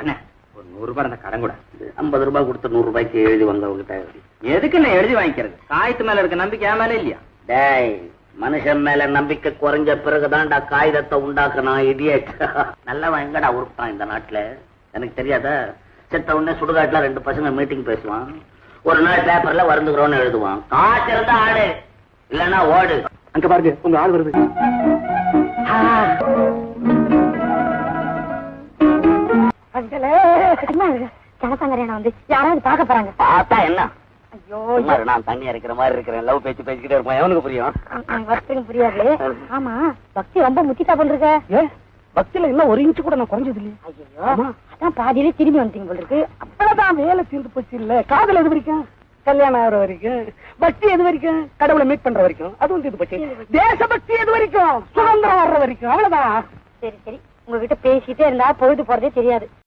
அண்ணே ஒரு நூறு ரூபாய் அந்த கடன் கூட. ஐம்பது ரூபாய் கொடுத்து நூறு ரூபாய்க்கு எழுதி வந்தவங்கிட்ட எதுக்கு நான் எழுதி வாங்கிக்கிறது? காயத்து மேல இருக்க நம்பிக்கை என் மேல இல்லையா? டேய் மனுஷன் மேல நம்பிக்கை குறைஞ்ச பிறகுதான்டா காகிதத்தை உண்டாக்கணும் இடியட் நல்லவன் எங்கடா உருப்பான் இந்த நாட்டுல. எனக்கு தெரியாதா செத்த உடனே சுடுகாட்டுல ரெண்டு பசங்க மீட்டிங் பேசுவான். ஒரு நாள் பேப்பர்ல வருந்துகிறோம்னு எழுதுவான். காசு இருந்தா ஆடு இல்லன்னா ஓடு. அங்க பாருங்க உங்க ஆள் வருது. ஜனசங்கரேனா வந்து யாராவது பார்க்க போறாங்க. பார்த்தா என்ன? ஐயோ நான் தண்ணி அரைக்கிற மாதிரி இருக்கிறேன். லவ் பேச்சு பேசிக்கிட்டே இருப்பேன் எவனுக்கு புரியும்? வர்த்தகம் புரியாது. ஆமா பக்தி ரொம்ப முத்திட்டா ஏ பக்தியில இன்னும் ஒரு இன்ச்சு கூட நான் குறைஞ்சது இல்லையா. ஐயோ அதான் பாதியிலே திரும்பி வந்துட்டீங்க போல் இருக்கு அவ்வளவுதான் வேலை தீர்ந்து போச்சு இல்ல. காதல் எது வரைக்கும்? கல்யாணம் ஆகிற வரைக்கும். பக்தி எது வரைக்கும்? கடவுளை மீட் பண்ற வரைக்கும். அதுவும் தீர்ந்து போச்சு. தேசபக்தி எது வரைக்கும்? சுதந்திரம் வர்ற வரைக்கும். அவ்வளவுதான். சரி சரி. உங்ககிட்ட பேசிட்டே இருந்தா பொழுது போறதே தெரியாது.